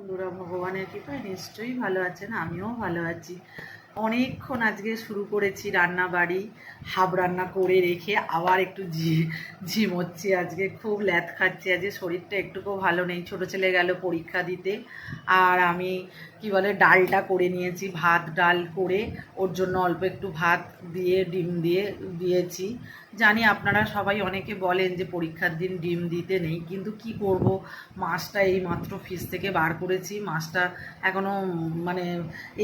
বন্ধুরা, ভগবানের কৃপায় নিশ্চয়ই ভালো আছেন, আমিও ভালো আছি। অনেকক্ষণ আজকে শুরু করেছি রান্না বাড়ি হাফ রান্না করে রেখে আবার একটু ঝি ঝিমোচ্ছি আজকে, খুব ল্যাথ খাচ্ছি, আজকে শরীরটা একটুকুও ভালো নেই, ছোট ছেলে গেল পরীক্ষা দিতে, আর আমি কি বলে, ডালটা করে নিয়েছি, ভাত, ডাল করে, ওর জন্য অল্প একটু ভাত দিয়ে, ডিম দিয়ে দিয়েছি জানি আপনারা সবাই অনেকে বলেন যে পরীক্ষার দিন ডিম দিতে নেই, কিন্তু কি করব? মাছটা এই মাত্র ফ্রিজ থেকে বার করেছি, মাছটা এখনও মানে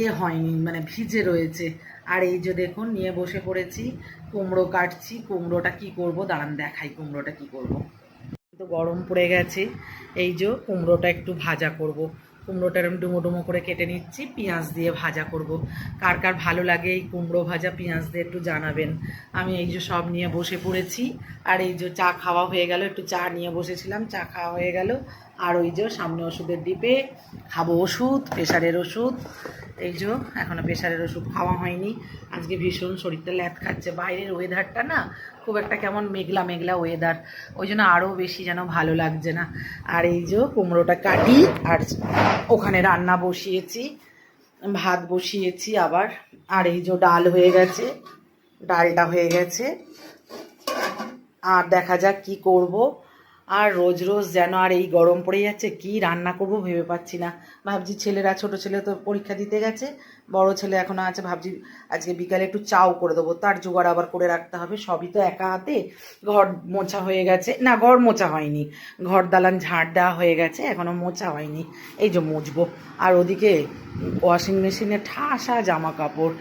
এ হয়নি মানে ভিজে রয়েছে। আর এই যে দেখুন, নিয়ে বসে পড়েছি, কুমড়ো কাটছি, কুমড়োটা কি করব? দাঁড়ান, দেখাই কুমড়োটা কি করব। তো গরম পড়ে গেছে, এই যে কুমড়োটা একটু ভাজা করব। কুমড়োটা এরকম ডুমো ডুমো করে কেটে নিচ্ছি, পেঁয়াজ দিয়ে ভাজা করব। কার কার ভালো লাগে এই কুমড়ো ভাজা, পেঁয়াজ দিয়ে একটু জানাবেন। আমি এই যে সব নিয়ে বসে পড়েছি, আর এই যে চা খাওয়া হয়ে গেল, একটু চা নিয়ে বসেছিলাম, চা খাওয়া হয়ে গেল। আর ওই যে সামনে ওষুধের ডিপে খাব ওষুধ, প্রেশারের ওষুধ। এই যে এখনও প্রেশারের ওষুধ খাওয়া হয়নি। আজকে ভীষণ শরীরটা ল্যাথ খাচ্ছে। বাইরের ওয়েদারটা না খুব একটা কেমন মেঘলা মেঘলা ওয়েদার ওই জন্য আরও বেশি যেন ভালো লাগছে না। আর এই যে কুমড়োটা কাটি আর ওখানে রান্না বসিয়েছি, ভাত বসিয়েছি আবার। আর এই যে ডাল হয়ে গেছে, ডালটা হয়ে গেছে। আর দেখা যাক কি করব। আর রোজ রোজ যেন আর এই গরম পড়ে যাচ্ছে, কি রান্না করব ভেবে পাচ্ছি না। ভাবছি ছেলেরা, ছোট ছেলে তো পরীক্ষা দিতে গেছে বড় ছেলে এখনও আছে, ভাবছি আজকে বিকালে একটু চাও করে দেবো। তার জোগাড় আবার করে রাখতে হবে, সবই তো একা হাতে। ঘর মোছা হয়ে গেছে। না, ঘর মোছা হয়নি। ঘর দালান ঝাঁট দেওয়া হয়ে গেছে এখনও মোছা হয়নি। এই যে মুছবো। আর ওদিকে ওয়াশিং মেশিনে ঠাসা জামা কাপড়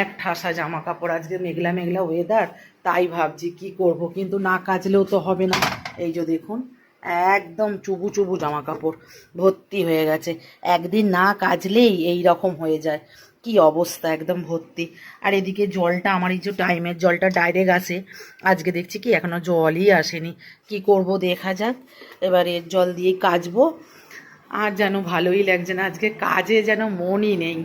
এক ঠাসা জামা কাপড় আজকে মেঘলা মেঘলা ওয়েদার তাই ভাবছি কি করব? কিন্তু না কাচলেও তো হবে না। এই যে দেখুন একদম চুবু চুবু জামা কাপড় ভর্তি হয়ে গেছে। একদিন না কাচলেই এই রকম হয়ে যায়। কি অবস্থা, একদম ভর্তি। আর এদিকে জলটা, আমার এই যে টাইমের জলটা ডাইরেক্ট আসে। আজকে দেখছি কি এখনও জলই আসেনি। কি করব দেখা যাক। এবারে জল দিয়েই কাচবো আর যেন ভালোই লাগছে না, আজকে কাজে যেন মনই নেই।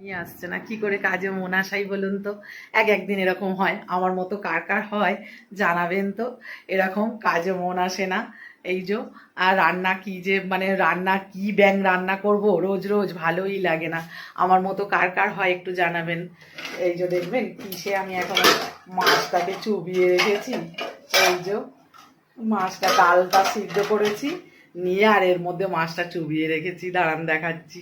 নিয়ে আসছে না, কি করে কাজে মন আসাই বলুন তো? এক একদিন এরকম হয়। আমার মতো কার কার হয় জানাবেন তো। এরকম কাজে মন আসে না। এই যে, আর রান্না কি যে মানে রান্না কি ব্যাং রান্না করব? রোজ রোজ ভালোই লাগে না। আমার মতো কার কার হয় একটু জানাবেন। এই যে দেখবেন, কিসে আমি এখন মাছটাকে চুবিয়ে রেখেছি। এই যে, মাছটা ডালটা সিদ্ধ করেছি। নিয়ে আর এর মধ্যে মাছটা চুবিয়ে রেখেছি। দাঁড়ান দেখাচ্ছি।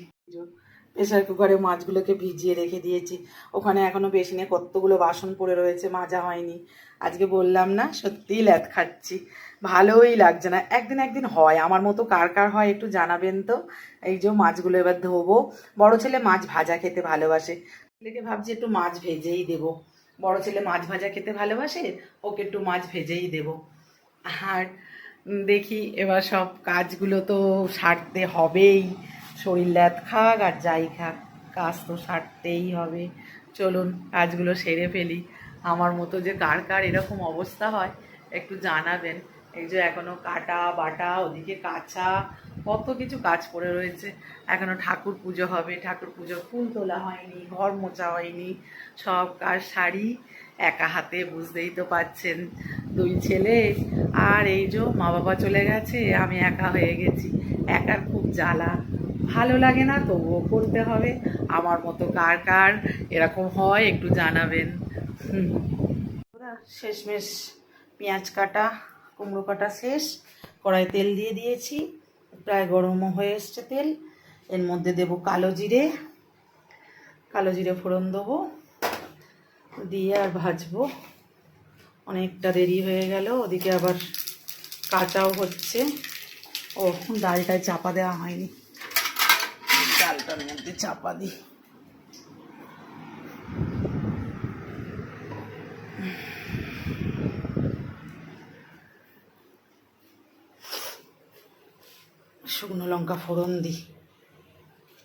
প্রেসার কুকারে মাছগুলোকে ভিজিয়ে রেখে দিয়েছি। ওখানে এখনও বেসিনে কতগুলো বাসন পড়ে রয়েছে, মাজা হয়নি। আজকে বললাম না, সত্যিই ল্যাথ খাচ্ছি। ভালোই লাগছে না। একদিন একদিন হয়। আমার মতো কার কার হয় একটু জানাবেন তো। এই যে মাছগুলো এবার ধোবো। বড় ছেলে মাছ ভাজা খেতে ভালোবাসে। ছেলেকে ভাবছি একটু মাছ ভেজেই দেবো। বড় ছেলে মাছ ভাজা খেতে ভালোবাসে, ওকে একটু মাছ ভেজেই দেবো। আর দেখি এবার সব কাজগুলো তো সারতে হবেই। শরীর ল্যাদ খাক আর যাই খাক, কাজ তো সারতেই হবে। চলুন, কাজগুলো সেরে ফেলি। আমার মতো যে কার কার এরকম অবস্থা হয়, একটু জানাবেন। এই যে এখনও কাটা, বাটা, ওদিকে কাঁচা, কত কিছু কাজ পড়ে রয়েছে। এখনও ঠাকুর পুজো হবে, ঠাকুর পুজো ফুল তোলা হয়নি, ঘর মোচা হয়নি, সব কাজ সারি। একা হাতে বুঝতেই তো পাচ্ছেন দুই ছেলে। আর এই যে মা বাবা চলে গেছে, আমি একা হয়ে গেছি, একার খুব জ্বালা। ভালো লাগে না, তবুও করতে হবে। আমার মতো কার কার এরকম হয়, একটু জানাবেন। শেষমেশ পেঁয়াজ কাটা, কুমড়ো কাটা শেষ। কড়াই তেল দিয়ে দিয়েছি। প্রায় গরমও হয়ে এসছে তেল। এর মধ্যে দেব কালো জিরে। কালো জিরে ফোড়ন দেবো। দিয়ে আর ভাজবো। অনেকটা দেরি হয়ে গেল, ওদিকে আবার কাঁচাও হচ্ছে। ও ডালটায় চাপা দেওয়া হয়নি। ডালটার মধ্যে চাপা দিই শুকনো লঙ্কা ফোড়ন দিই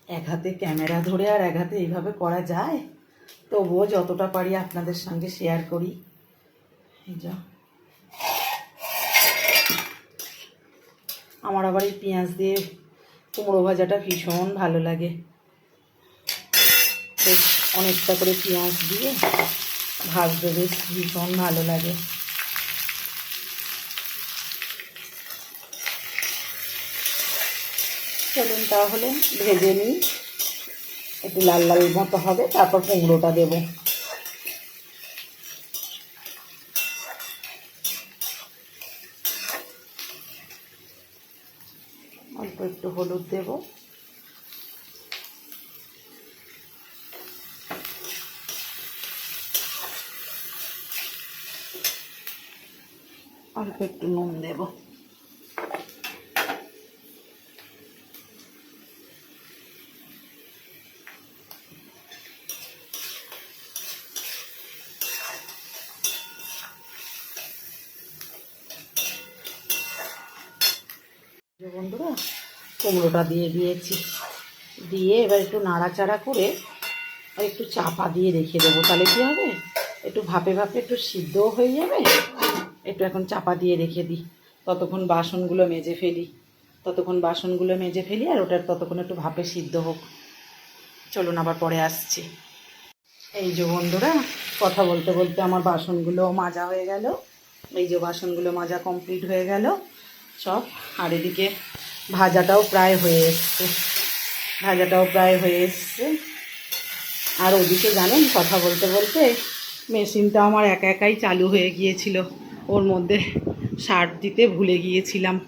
এক হাতে ক্যামেরা ধরে আর এক হাতে এইভাবে করা যায়? তবুও যতটা পারি আপনাদের সঙ্গে শেয়ার করি। এই আমার আবার এই পেঁয়াজ দিয়ে কুমড়ো ভাজাটা ভীষণ ভালো লাগে। বেশ অনেকটা করে পেঁয়াজ দিয়ে ভাজতে বেশ ভীষণ ভালো লাগে। চলুন তাহলে ভেজে নিই। একটু লাল লাল মতো হবে, তারপর কুমড়োটা দেবো। অল্প একটু হলুদ দেবো। অল্প একটু নুন দেবো। যে বন্ধুরা, কুমড়োটা দিয়ে দিয়েছি। দিয়ে এবার একটু নাড়াচাড়া করে আর একটু চাপা দিয়ে রেখে দেবো। তাহলে কী হবে? একটু ভাপে ভাপে একটু সিদ্ধও হয়ে যাবে। একটু এখন চাপা দিয়ে রেখে দিই। ততক্ষণ বাসনগুলো মেজে ফেলি। ততক্ষণ বাসনগুলো মেজে ফেলি আর ওটার ততক্ষণ একটু ভাপে সিদ্ধ হোক। চলুন আবার পরে আসছি। এই যে বন্ধুরা, কথা বলতে বলতে আমার বাসনগুলো মাজা হয়ে গেল। এই যে বাসনগুলো মাজা কমপ্লিট হয়ে গেল। সব। আর এদিকে ভাজাটাও প্রায় হয়ে এসছে। ভাজাটাও প্রায় হয়ে এসছে। আর ওদিকে জানেন, কথা বলতে বলতে মেশিনটা আমার একা একাই চালু হয়ে গিয়েছিল। ওর মধ্যে সার দিতে ভুলে গিয়েছিলাম।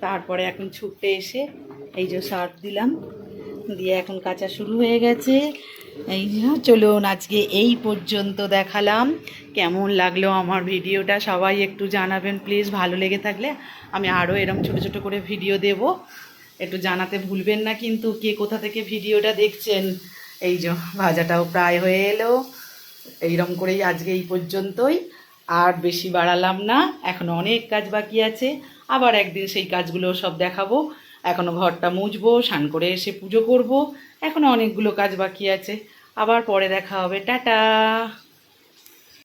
তারপরে এখন ছুটতে এসে এই যে সার দিলাম। দিয়ে এখন কাঁচা শুরু হয়ে গেছে। এই চলুন আজকে এই পর্যন্ত দেখালাম। কেমন লাগল আমার ভিডিওটা সবাই একটু জানাবেন, প্লিজ। ভালো লেগে থাকলে আমি আরও এরম ছোট ছোট করে ভিডিও দেব। একটু জানাতে ভুলবেন না কিন্তু কে কোথা থেকে ভিডিওটা দেখছেন? এই যে, ভাজাটাও প্রায় হয়ে এলো। এইরকম করেই আজকে এই পর্যন্তই। আর বেশি বাড়ালাম না, এখন অনেক কাজ বাকি আছে। আবার একদিন সেই কাজগুলো সব দেখাবো। এখনও ঘরটা মুছবো, স্নান করে এসে পুজো করব। এখনও অনেকগুলো কাজ বাকি আছে। আবার পরে দেখা হবে। টাটা!